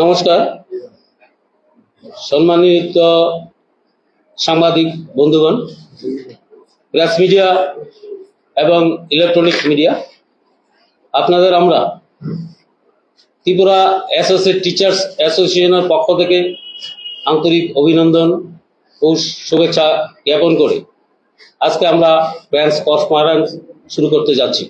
নমস্কার। সম্মানিত সাংবাদিক বন্ধুগণ প্রেস মিডিয়া এবং ইলেকট্রনিক মিডিয়া, আপনাদের আমরা ত্রিপুরা অ্যাসোসিয়েট টিচার্স অ্যাসোসিয়েশনের পক্ষ থেকে আন্তরিক অভিনন্দন ও শুভেচ্ছা জ্ঞাপন করে আজকে আমরা ব্রাঞ্চ কনফারেন্স শুরু করতে যাচ্ছি।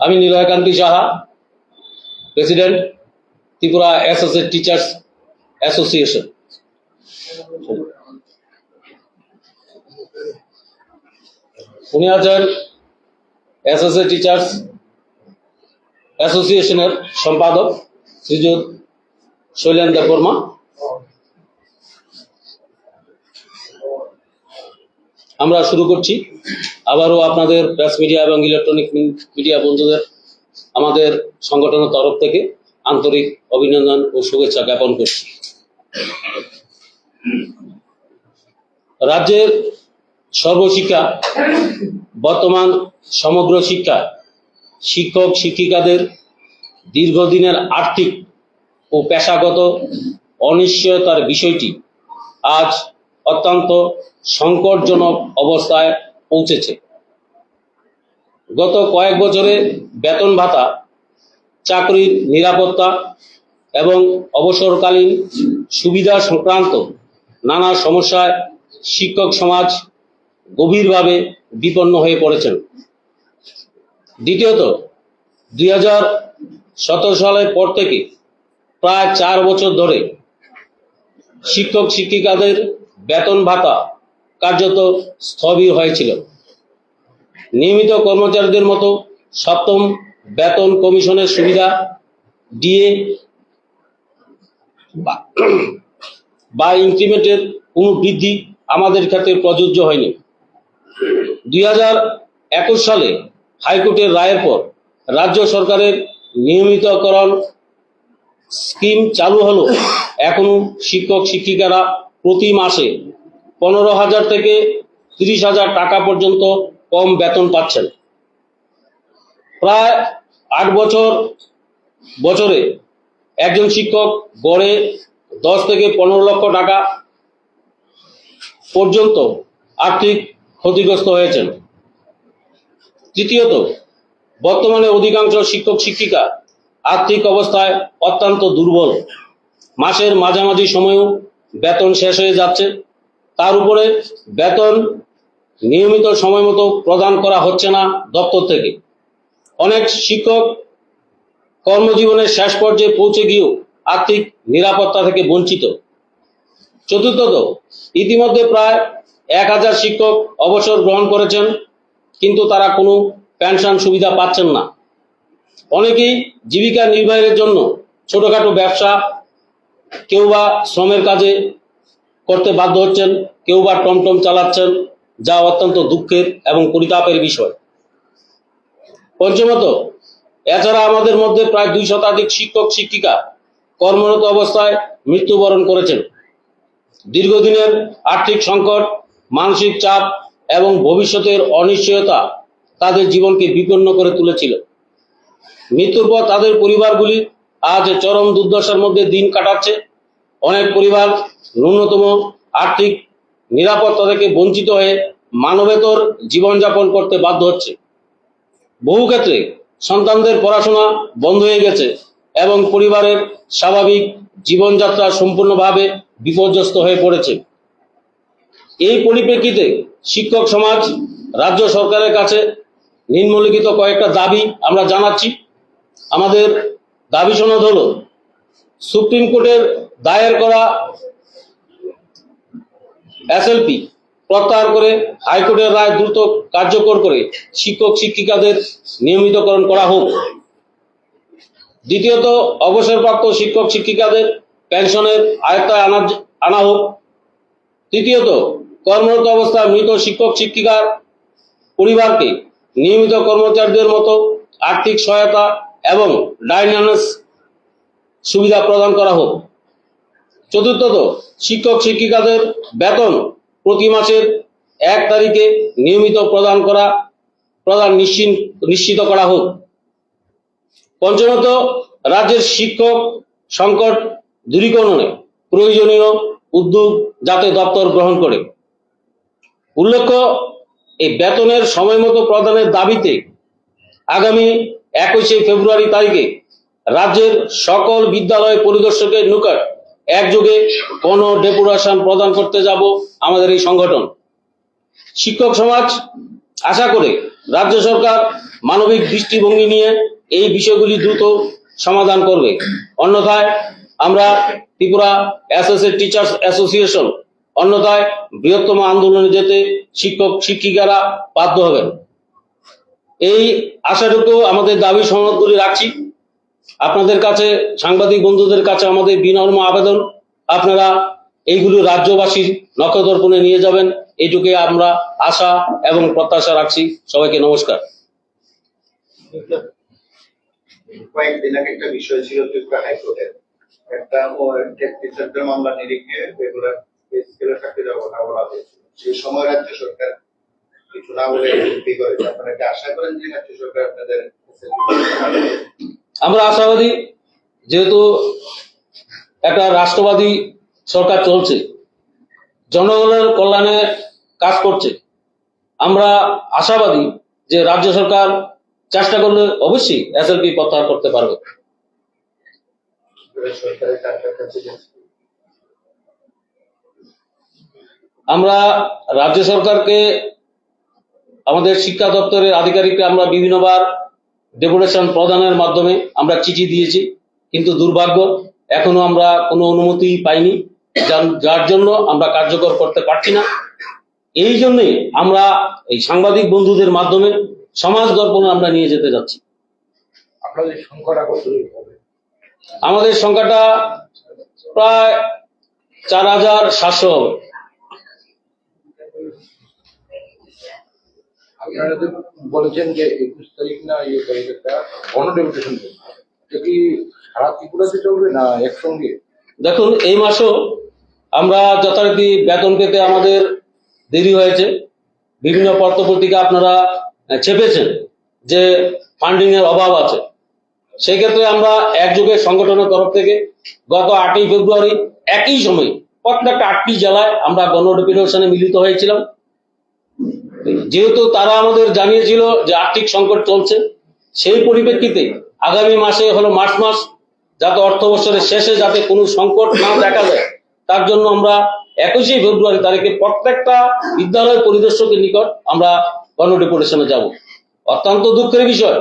আমি Niloykanti Saha president Tripura associate teachers association. উনি আছেন অ্যাসোসিয়েট টিচার্স অ্যাসোসিয়েশনের সম্পাদক শ্রীযুত শৈলেন্দ্র বর্মা। আমরা শুরু করছি। আবারও আপনাদের প্রেস মিডিয়া এবং ইলেকট্রনিক মিডিয়া বন্ধুদের, আমাদের সংগঠনের তরফ থেকে আন্তরিক অভিনন্দন ও শুভেচ্ছা জ্ঞাপন করছি। রাজ্যের সর্বশিক্ষা, বর্তমান সমগ্র শিক্ষা, শিক্ষক, শিক্ষিকাদের দীর্ঘদিনের আর্থিক ও পেশাগত অনিশ্চয়তার বিষয়টি আজ অত্যন্ত সংকটজনক অবস্থায় পৌঁছেছে। গত কয়েক বছরে বেতন ভাতা, চাকরির নিরাপত্তা এবং অবসরকালীন সুবিধা সংক্রান্ত নানা সমস্যায় শিক্ষক সমাজ গভীরভাবে বিপন্ন হয়ে পড়েছেন। দ্বিতীয়ত, দুই হাজার সতেরো সালের পর থেকে প্রায় চার বছর ধরে শিক্ষক শিক্ষিকাদের বেতন ভাতা কার্যত স্থবির হয়েছিল। নিয়মিত কর্মচারীদের মতো সপ্তম বেতন কমিশনের সুবিধা ডিএ বা ইনক্রিমেন্টের কোনো বৃদ্ধি আমাদের ক্ষেত্রে প্রযোজ্য হয়নি। দুই হাজার একুশ সালে হাইকোর্টের রায়ের পর রাজ্য সরকারের নিয়মিতকরণ স্কিম চালু হলো। এখনও শিক্ষক শিক্ষিকারা প্রতি মাসে পনেরো হাজার থেকে তিরিশ হাজার টাকা পর্যন্ত কম বেতন পাচ্ছেন। প্রায় আট বছর বছরে একজন শিক্ষক গড়ে দশ থেকে পনেরো লক্ষ টাকা পর্যন্ত আর্থিক ক্ষতিগ্রস্ত হয়েছেন। তৃতীয়ত, বর্তমানে অধিকাংশ শিক্ষক শিক্ষিকা আর্থিক অবস্থায় অত্যন্ত দুর্বল। মাসের মাঝামাঝি সময়েও বেতন শেষ হয়ে যাচ্ছে। তার উপরে বেতন নিয়মিত সময় মতো প্রদান করা হচ্ছে না দপ্তর থেকে। অনেক শিক্ষক কর্মজীবনের শেষ পর্যায়ে পৌঁছে গিয়েও আর্থিক নিরাপত্তা থেকে বঞ্চিত। চতুর্থত, ইতিমধ্যে প্রায় এক হাজার শিক্ষক অবসর গ্রহণ করেছেন, কিন্তু তারা কোনো পেনশন সুবিধা পাচ্ছেন না। অনেকেই জীবিকা নির্বাহের জন্য ছোটখাটো ব্যবসা কেউ বা শ্রমের কাজে করতে বাধ্য হচ্ছেন, কেউ বা টমটম চালাচ্ছেন, যা অত্যন্ত দুঃখের এবং পরিতাপের বিষয়। পঞ্চমত, এছাড়া আমাদের মধ্যে প্রায় দুই শতাধিক শিক্ষক, শিক্ষিকা কর্মরত অবস্থায় মৃত্যুবরণ করেছেন। দীর্ঘদিনের আর্থিক সংকট, মানসিক চাপ এবং ভবিষ্যতের অনিশ্চয়তা তাদের জীবনকে বিপন্ন করে তুলেছিল। মৃত্যুর পর তাদের পরিবারগুলি আজ চরম দুর্দশার মধ্যে দিন কাটাচ্ছে। অনেক পরিবার ন্যূনতম আর্থিক নিরাপত্তা থেকে বঞ্চিত হয়ে মানবেতর জীবনযাপন করতে বাধ্য হচ্ছে। বহু ক্ষেত্রে সন্তানদের পড়াশোনা বন্ধ হয়ে গেছে এবং পরিবারের স্বাভাবিক জীবনযাত্রা সম্পূর্ণভাবে বিপর্যস্ত হয়ে পড়েছে। এই পরিপ্রেক্ষিতে শিক্ষক সমাজ, রাজ্য সরকারের কাছে নিম্নলিখিত কয়েকটা দাবি আমরা জানাচ্ছি। আমাদের দাবি সনদ হলো, সুপ্রিম কোর্টের দায়ের করা এসএলপি প্রত্যাহার করে হাইকোর্টের রায় দ্রুত কার্যকর করে শিক্ষক শিক্ষিকাদের নিয়মিতকরণ করা হোক। দ্বিতীয়ত, অবসরপ্রাপ্ত শিক্ষক শিক্ষিকাদের পেনশনের আয়ত্তায় আনা আনা হোক। তৃতীয়ত, কর্মরত অবস্থায় মৃত শিক্ষক শিক্ষিকার পরিবারকে নিয়মিত কর্মচারীদের মতো আর্থিক সহায়তা এবং ডাইনান্স সুবিধা প্রদান করা হোক। চতুর্থত, শিক্ষক শিক্ষিকাদের বেতন প্রতি মাসের এক তারিখে নিয়মিত প্রদান করা, প্রদান নিশ্চিত করা হোক। পঞ্চমত, রাজ্যের শিক্ষক সংকট দূরীকরণে প্রয়োজনীয় উদ্যোগ যাতে দপ্তর গ্রহণ করে। উল্লেখ্য, এই বেতনের সময় মতো প্রদানের দাবিতে আগামী একুশে ফেব্রুয়ারি তারিখে রাজ্যের সকল বিদ্যালয় পরিদর্শকের নিকট একযোগে গণ ডেপুটেশন প্রদান করতে যাব আমাদের এই সংগঠন। শিক্ষক সমাজ আশা করে রাজ্য সরকার মানবিক দৃষ্টিভঙ্গি নিয়ে এই বিষয়গুলি দ্রুত সমাধান করবে। অন্যথায় আমরা ত্রিপুরা অ্যাসোসিয়েট টিচার্স অ্যাসোসিয়েশন অন্যথায় বৃহত্তম আন্দোলনে যেতে শিক্ষক শিক্ষিকারা বাধ্য হবেন। এই আশাটুকু আমাদের দাবি সনদগুলি রাখছি। আপনাদের কাছে, সাংবাদিক বন্ধুদের কাছে আমাদের বিনম্র আবেদন। আপনারা এইগুলো রাজ্যবাসীর নক্ষদর্পণে নিয়ে যাবেন। এইটুকু আমরা আশা এবং প্রত্যাশা রাখছি। সবাইকে নমস্কার। কয়েকদিন আগে একটা বিষয় ছিল একটা মামলা হয়েছিল। সেই সময় রাজ্য সরকার কিছু না বলে চুক্তি করেছে আপনারা কি আশা করেন যে রাজ্য সরকার আপনাদের আমরা আশাবাদী যেহেতু একটা রাষ্ট্রবাদী সরকার চলছে জনগণের কল্যাণে কাজ করছে আমরা আশাবাদী যে রাজ্য সরকার চেষ্টা করলে অবশ্যই এসএলপি প্রত্যাহার করতে পারবে। আমরা রাজ্য সরকারকে আমাদের শিক্ষা দপ্তরের আধিকারিককে আমরা বিভিন্নবার ডেপুটেশন প্রদানের মাধ্যমে আমরা চিঠি দিয়েছি কিন্তু দুর্ভাগ্য এখনও আমরা কোনো অনুমতি পাইনি। যার- যার জন্য আমরা কার্যকর করতে পারছি না। এই জন্যে আমরা এই সাংবাদিক বন্ধুদের মাধ্যমে সমাজ দর্পণে আমরা নিয়ে যেতে যাচ্ছি। আপনাদের সংখ্যাটা কত আমাদের সংখ্যাটা প্রায় চার হাজার সাতশো হবে। আপনারা বলেছেন যে একুশ তারিখ না ইয়ে তারিখ একটা গণ ডেপুটেশন এটা কি সারা ত্রিপুরাতে চলবে না একসঙ্গে? দেখুন, এই মাসেও আমরা যথারীতি বেতন পেতে আমাদের দেরি হয়েছে। বিভিন্ন পত্রপত্রিকা আপনারা চেপেছেন যে ফান্ডিং এর অভাব আছে। সেই ক্ষেত্রে আমরা একযোগে সংগঠনের তরফ থেকে গত আটই ফেব্রুয়ারি একই সময় প্রত্যেকটা আটটি জেলায় আমরা গণ মিলিত হয়েছিলাম। যেহেতু তারা আমাদের জানিয়েছিল যে আর্থিক সংকট চলছে, সেই পরিপ্রেক্ষিতে আগামী মাসে হলো মার্চ মাস, যাতে অর্থ বছরের শেষে যাতে কোনো সংকট না দেখা যায়, তার জন্য আমরা একুশে ফেব্রুয়ারি তারিখে প্রত্যেকটা বিদ্যালয় পরিদর্শকের নিকট আমরা গণ ডেপুটেশনে যাব। অত্যন্ত দুঃখের বিষয়,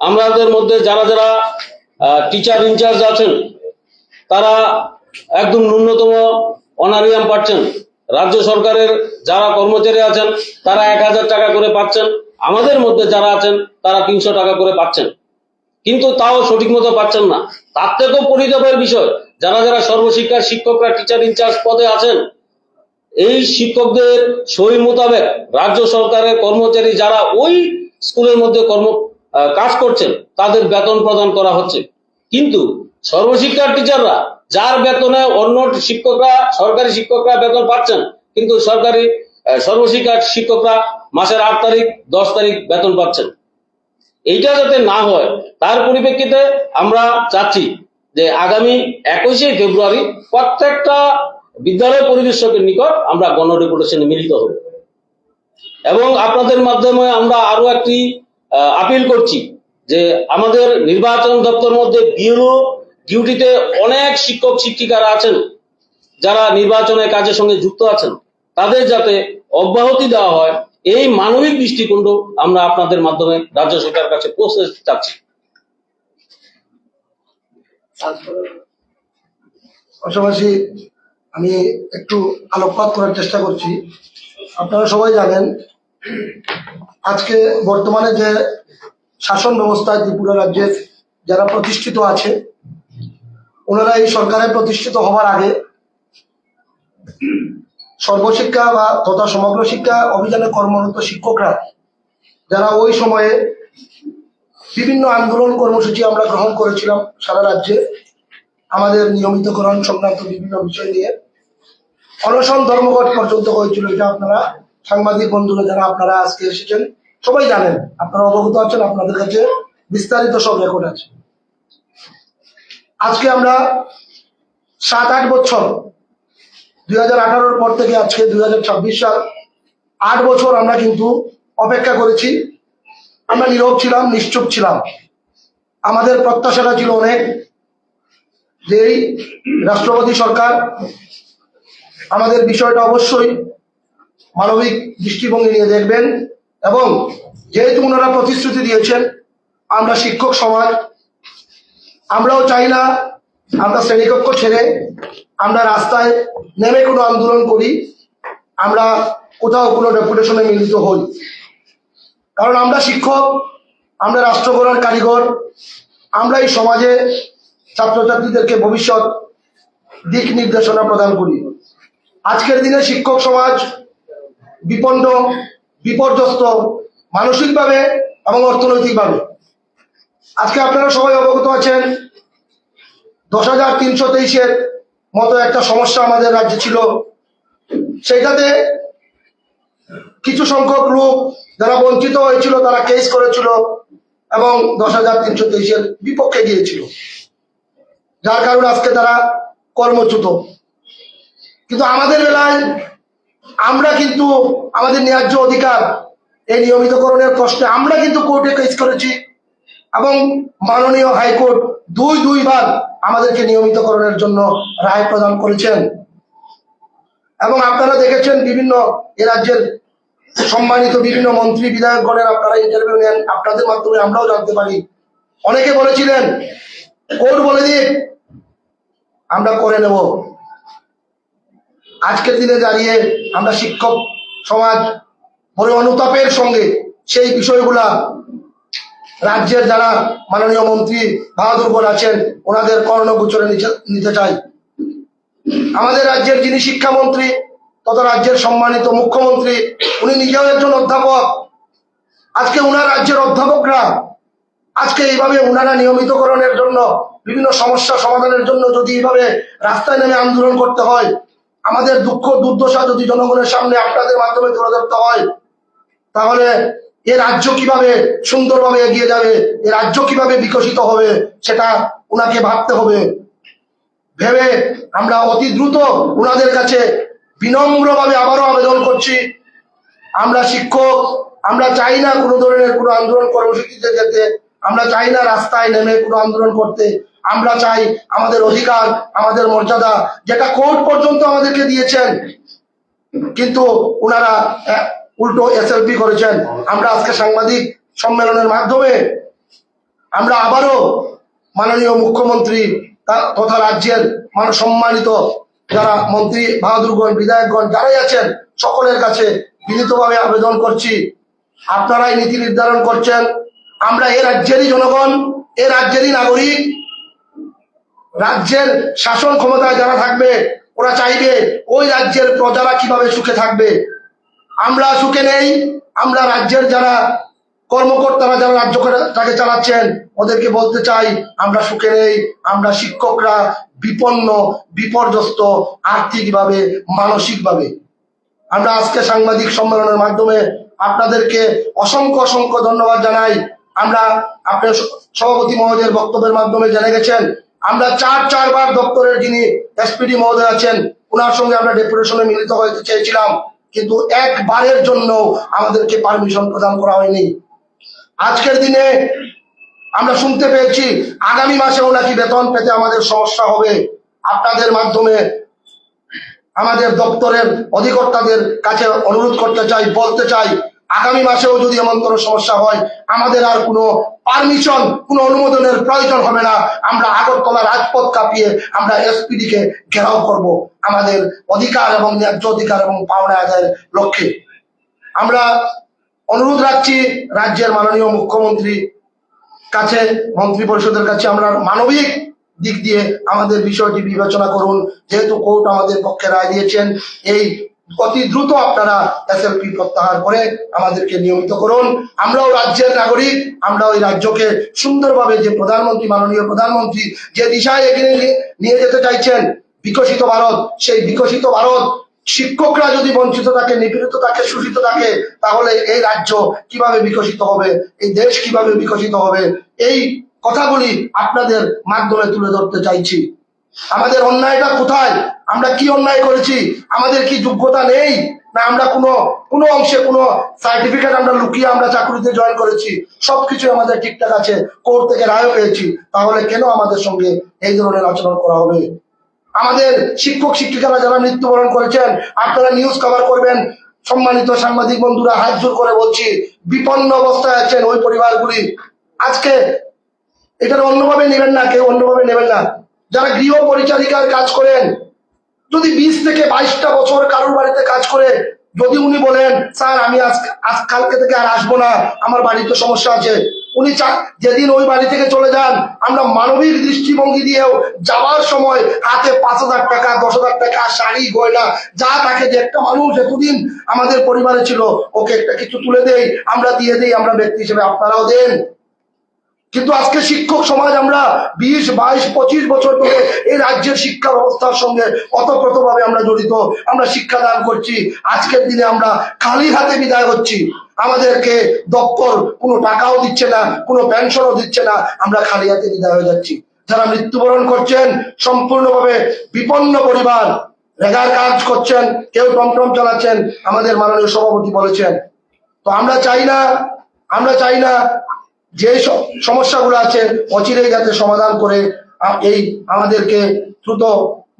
আমাদের মধ্যে যারা যারা টিচার ইনচার্জ আছেন, তারা একদম ন্যূনতম অনারিয়াম পাচ্ছেন। রাজ্য সরকারের যারা কর্মচারী আছেন, তারা এক হাজার টাকা করে পাচ্ছেন। আমাদের মধ্যে যারা আছেন, তারা তিনশো টাকা করে পাচ্ছেন। কিন্তু তাও সঠিক মতো পাচ্ছেন না। তার থেকেও পরিতাপের বিষয়, যারা যারা সর্বশিক্ষার শিক্ষকরা টিচার ইনচার্জ পদে আছেন, এই শিক্ষকদের সই মোতাবেক রাজ্য সরকারের কর্মচারী যারা ওই স্কুলের মধ্যে কর্ম কাজ করছেন, তাদের বেতন প্রদান করা হচ্ছে। কিন্তু সর্বশিক্ষার টিচাররা যার বেতনে অন্য শিক্ষকরা, সরকারি শিক্ষকরা বেতন পাচ্ছেন, কিন্তু সরকারি সর্বশিক্ষার শিক্ষকরা মাসের আট তারিখ, দশ তারিখ বেতন পাচ্ছেন। এইটা যাতে না হয়, তার পরিপ্রেক্ষিতে আমরা চাচ্ছি যে আগামী একুশে ফেব্রুয়ারি প্রত্যেকটা বিদ্যালয় পরিদর্শকের নিকট আমরা গণ ডেপুটেশনে মিলিত হব। এবং আপনাদের মাধ্যমে আমরা আরও একটি আপিল করছি যে আমাদের নির্বাচন দপ্তর মধ্যে বিএলও ডিউটিতে অনেক শিক্ষক, শিক্ষিকারা আছেন, যারা নির্বাচনের কাজের সঙ্গে যুক্ত আছেন। তাদের যাতে অব্যাহতি দেওয়া হয়, এই মানবিক দৃষ্টিকোণ আমরা আপনাদের মাধ্যমে রাজ্য সরকারের কাছে পৌঁছে চাচ্ছি পাশাপাশি আমি একটু আলোকপাত করার চেষ্টা করছি। আপনারা সবাই জানেন, আজকে বর্তমানে যে শাসন ব্যবস্থা ত্রিপুরা রাজ্যের যারা প্রতিষ্ঠিত আছে ওনারা এই সরকারে প্রতিষ্ঠিত হওয়ার আগে সর্বশিক্ষা বা তথা সমগ্র শিক্ষা অভিযানে কর্মরত শিক্ষকরা যারা ওই সময়ে বিভিন্ন আন্দোলন কর্মসূচি আমরা গ্রহণ করেছিলাম সারা রাজ্যে, আমাদের নিয়মিতকরণ সংক্রান্ত বিভিন্ন বিষয় নিয়ে। অনশন ধর্মঘট পর্যন্ত হয়েছিল, এটা আপনারা সাংবাদিক বন্ধুরা যারা আপনারা আজকে এসেছেন, সবাই জানেন, আপনারা অবগত আছেন, আপনাদের কাছে বিস্তারিত সব রেকর্ড আছে। আজকে আমরা সাত, আট বছর, দুই হাজার পর থেকে আজকে দুই হাজার ছাব্বিশ সাল, আট বছর আমরা কিন্তু অপেক্ষা করেছি। আমরা নীরব ছিলাম, নিশ্চুপ ছিলাম। আমাদের প্রত্যাশাটা ছিল অনেক যে এই রাষ্ট্রপতি সরকার আমাদের বিষয়টা অবশ্যই মানবিক দৃষ্টিভঙ্গি নিয়ে দেখবেন এবং যেহেতু ওনারা প্রতিশ্রুতি দিয়েছেন, আমরা শিক্ষক সমাজ আমরাও চাই না আমরা শ্রেণীকক্ষ ছেড়ে আমরা রাস্তায় নেমে কোনো আন্দোলন করি, আমরা কোথাও কোনো ডেপুটেশনে মিলিত হই। কারণ আমরা শিক্ষক, আমরা রাষ্ট্র গড়ার কারিগর, আমরা এই সমাজে ছাত্রছাত্রীদেরকে ভবিষ্যৎ দিক নির্দেশনা প্রদান করি। আজকের দিনে শিক্ষক সমাজ বিপন্ন, বিপর্যস্ত, মানসিকভাবে এবং অর্থনৈতিকভাবে। আজকে আপনারা সবাই অবগত আছেন, দশ হাজার তিনশো তেইশের মতো একটা সমস্যা আমাদের রাজ্যে ছিল। সেটাতে কিছু সংখ্যক লোক যারা বঞ্চিত হয়েছিল, তারা কেস করেছিল এবং দশ হাজার তিনশো তেইশের বিপক্ষে গিয়েছিল। যার কারণে আজকে তারা কর্মচ্যুত। কিন্তু আমাদের বেলায় আমরা কিন্তু আমাদের ন্যায্য অধিকার এই নিয়মিতকরণের প্রশ্নে আমরা কিন্তু কোর্টে কেস করেছি। এবং মাননীয় হাইকোর্ট দুই দুইবার আমাদেরকে নিয়মিতকরণের জন্য রায় প্রদান করেছেন। এবং আপনারা দেখেছেন বিভিন্ন এ রাজ্যের সম্মানিত বিভিন্ন মন্ত্রী, বিধায়কগণের আপনারা ইন্টারভিউ নেন, আপনাদের মাধ্যমে আমরাও জানতে পারি। অনেকে বলেছিলেন, কোর্ট বলে দিক, আমরা করে নেব। আজকের দিনে দাঁড়িয়ে আমরা শিক্ষক সমাজ বড় অনুতাপের সঙ্গে সেই বিষয়গুলা রাজ্যের যারা মাননীয় মন্ত্রী বাহাদুরগণ আছেন, ওনাদের কর্ণগোচরে নিতে চাই। আমাদের রাজ্যের যিনি শিক্ষামন্ত্রী তথা রাজ্যের সম্মানিত মুখ্যমন্ত্রী, উনি নিজেও একজন অধ্যাপক। আজকে উনার রাজ্যের অধ্যাপকরা, আজকে এইভাবে উনারা নিয়মিতকরণের জন্য, বিভিন্ন সমস্যা সমাধানের জন্য যদি এইভাবে রাস্তায় নেমে আন্দোলন করতে হয়, আমাদের দুঃখ দুর্দশা যদি জনগণের সামনে আপনাদের মাধ্যমে তুলে ধরতে হয়, তাহলে এ রাজ্য কীভাবে সুন্দরভাবে এগিয়ে যাবে? এ রাজ্য কীভাবে বিকশিত হবে? সেটা উনাকে ভাবতে হবে। ভেবে আমরা অতি দ্রুত উনাদের কাছে বিনম্রভাবে আবারও আবেদন করছি। আমরা শিক্ষক, আমরা চাই না কোনো ধরনের কোনো আন্দোলন কর্মসূচিতে যেতে। আমরা চাই না রাস্তায় নেমে কোনো আন্দোলন করতে। আমরা চাই আমাদের অধিকার, আমাদের মর্যাদা, যেটা কোর্ট পর্যন্ত আমাদেরকে দিয়েছেন। কিন্তু ওনারা উল্টো এসএলপি করেছেন। আমরা আজকে সাংবাদিক সম্মেলনের মাধ্যমে আমরা আবারও মাননীয় মুখ্যমন্ত্রী তথা রাজ্যের মান সম্মানিত যারা মন্ত্রী বাহাদুরগণ বিধায়কগণ যারাই আছেন, সকলের কাছে বিনীতভাবে আবেদন করছি। আপনারাই নীতি নির্ধারণ করছেন। আমরা এ রাজ্যেরই জনগণ, এ রাজ্যেরই নাগরিক। রাজ্যের শাসন ক্ষমতায় যারা থাকবে, ওরা চাইবে ওই রাজ্যের প্রজারা কীভাবে সুখে থাকবে। আমরা সুখে নেই, আমরা রাজ্যের যারা কর্মকর্তারা যারা রাজ্য রাজ্যটাকে চালাচ্ছেন, ওদেরকে বলতে চাই, আমরা সুখে নেই, আমরা শিক্ষকরা বিপন্ন, বিপর্যস্ত, আর্থিকভাবে, মানসিকভাবে। আমরা আজকে সাংবাদিক সম্মেলনের মাধ্যমে আপনাদেরকে অসংখ্য অসংখ্য ধন্যবাদ জানাই। আমরা আপনার সভাপতি মহোদয়ের বক্তব্যের মাধ্যমে জেনে গেছেন, আমরা চার, চারবার দপ্তরের যিনি এসপিডি মহোদয় আছেন ওনার সঙ্গে আমরা ডেপুটেশনে মিলিত হতে চেয়েছিলাম। কিন্তু একবারের জন্য আমাদেরকে পারমিশন প্রদান করা হয়নি। আজকের দিনে আমরা শুনতে পেয়েছি, আগামী মাসেও নাকি বেতন পেতে আমাদের সমস্যা হবে। আপনাদের মাধ্যমে আমাদের দপ্তরের অধিকর্তাদের কাছে অনুরোধ করতে চাই, বলতে চাই আগামী মাসেও যদি এমন কোনো সমস্যা হয়, আমাদের আর কোনো পারমিশন কোনো অনুমোদনের প্রয়োজন হবে না। আমরা আগরতলা রাজপথ কাঁপিয়ে আমরা এসপিডি কে ঘেরাও করব। আমাদের অধিকার এবং ন্যায্য অধিকার এবং পাওনা আদায়ের লক্ষ্যে। আমরা অনুরোধ রাখছি রাজ্যের মাননীয় মুখ্যমন্ত্রী কাছে মন্ত্রী পরিষদের কাছে আমরা মানবিক দিক দিয়ে আমাদের বিষয়টি বিবেচনা করুন। যেহেতু কোর্ট আমাদের পক্ষে রায় দিয়েছেন, এই অতি দ্রুত আপনারা এসএলপি প্রত্যাহার করে আমাদেরকে নিয়মিত করুন। আমরাও রাজ্যের নাগরিক আমরা ওই রাজ্যকে সুন্দরভাবে যে প্রধানমন্ত্রী, মাননীয় প্রধানমন্ত্রী যে দিশায় এগিয়ে নিয়ে- যেতে চাইছেন, বিকশিত ভারত, সেই বিকশিত ভারত শিক্ষকরা যদি বঞ্চিত থাকে, নিপীড়িত থাকে, শোষিত থাকে, তাহলে এই রাজ্য কীভাবে বিকশিত হবে, এই দেশ কীভাবে বিকশিত হবে, এই কথাগুলি আপনাদের মাধ্যমে তুলে ধরতে চাইছি। আমাদের অন্যায়টা কোথায়? আমরা কি অন্যায় করেছি? আমাদের কি যোগ্যতা নেই? না, আমরা কোনো কোনো অংশে কোনো সার্টিফিকেট আমরা লুকিয়ে আমরা চাকরিতে জয়েন করেছি। সবকিছু আমাদের ঠিকঠাক আছে। কোর্ট থেকে রায় পেয়েছি। তাহলে কেন আমাদের সঙ্গে এই ধরনের আচরণ করা হবে? আমাদের শিক্ষক, শিক্ষিকারা যারা মৃত্যুবরণ করেছেন, আপনারা নিউজ কভার করবেন। সম্মানিত সাংবাদিক বন্ধুরা, হাত জোর করে বলছি, বিপন্ন অবস্থায় আছেন ওই পরিবারগুলি। আজকে এটার অন্যভাবে নেবেন না, কেউ অন্যভাবে নেবেন না। যারা গৃহ পরিচারিকার কাজ করেন যদি বিশ থেকে বাইশটা বছর কারোর বাড়িতে কাজ করে, যদি উনি বলেন, স্যার, আমি আজ কালকে থেকে আর আসব না, আমার বাড়িতে সমস্যা আছে। উনি চা- যেদিন ওই বাড়ি থেকে চলে যান, আমরা মানবিক দৃষ্টিভঙ্গি দিয়েও যাওয়ার সময় হাতে পাঁচ হাজার টাকা, দশ হাজার টাকা, শাড়ি, গয়না, যা থাকে যে একটা মানুষ এতদিন আমাদের পরিবারে ছিল, ওকে একটা কিছু তুলে দেই, আমরা দিয়ে দেই, আমরা ব্যক্তি হিসেবে আপনারাও দেন। কিন্তু আজকে শিক্ষক সমাজ আমরা বিশ, বাইশ, পঁচিশ বছর ধরে এই রাজ্যের শিক্ষা ব্যবস্থার সঙ্গে অতপ্রতভাবে আমরা জড়িত। আমরা শিক্ষাদান করছি। আজকের দিনে আমরা খালি হাতে বিদায় হচ্ছি। আমাদেরকে দপ্তর কোনো টাকাও দিচ্ছে না, কোনো পেনশনও দিচ্ছে না। আমরা খালি হাতে বিদায় হয়ে যাচ্ছি। যারা মৃত্যুবরণ করছেন, সম্পূর্ণভাবে বিপন্ন পরিবার, রেগার কাজ করছেন, কেউ টমটম চালাচ্ছেন, আমাদের মাননীয় সভাপতি বলেছেন। তো আমরা চাই না, আমরা চাই না যে সমস্যাগুলো আছে, অচিরেই যাতে সমাধান করে এই আমাদেরকে দ্রুত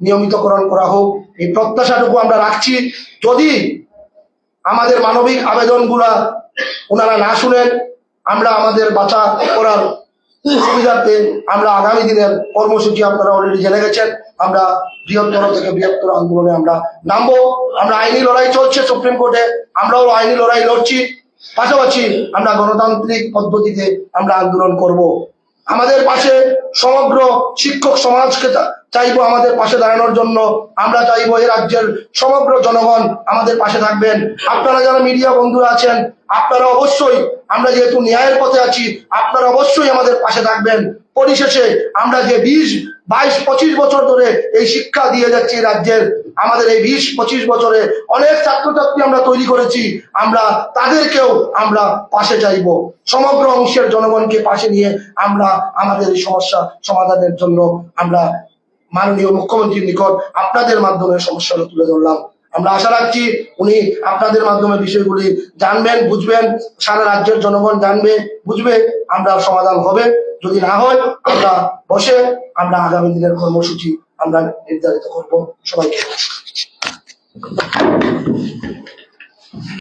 নিয়মিতকরণ করা হোক। এই প্রত্যাশাটুকু আমরা রাখছি। যদি আমাদের মানবিক আবেদনগুলা ওনারা না শুনেন, আমরা আমাদের বাঁচা করার সুবিধার্থে আমরা আগামী দিনের কর্মসূচি আপনারা অলরেডি জেনে গেছেন। আমরা বৃহত্তর থেকে বৃহত্তর আন্দোলনে আমরা নামবো। আমরা আইনি লড়াই চলছে সুপ্রিম কোর্টে। আমরাও আইনি লড়াই লড়ছি। পাশাপাশি আমরা গণতান্ত্রিক পদ্ধতিতে আমরা আন্দোলন করব। আমাদের পাশে সমগ্র শিক্ষক সমাজকে চাইব আমাদের পাশে দাঁড়ানোর জন্য। আমরা চাইব এই রাজ্যের সমগ্র জনগণ আমাদের পাশে থাকবেন। আপনারা যারা মিডিয়া বন্ধুরা আছেন, আপনারা অবশ্যই আমরা যেহেতু ন্যায়ের পথে আছি, আপনারা অবশ্যই আমাদের পাশে থাকবেন। পরিশেষে আমরা যে বিশ, বাইশ, পঁচিশ বছর ধরে এই শিক্ষা দিয়ে যাচ্ছি রাজ্যের আমাদের এই বিশ, পঁচিশ বছরে অনেক ছাত্রছাত্রী আমরা তৈরি করেছি। আমরা তাদেরকেও আমরা পাশে চাইব। সমগ্র অংশের জনগণকে পাশে নিয়ে আমরা আমাদের এই সমস্যা সমাধানের জন্য আমরা মাননীয় মুখ্যমন্ত্রীর নিকট আপনাদের মাধ্যমে সমস্যাগুলো তুলে ধরলাম। আমরা আশা রাখছি উনি আপনাদের মাধ্যমে বিষয়গুলি জানবেন, বুঝবেন, সারা রাজ্যের জনগণ জানবে, বুঝবে, আমরা সমাধান হবে। যদি না হয়, আমরা বসে আমরা আগামী দিনের কর্মসূচি আমরা নির্ধারিত করব সবাইকে।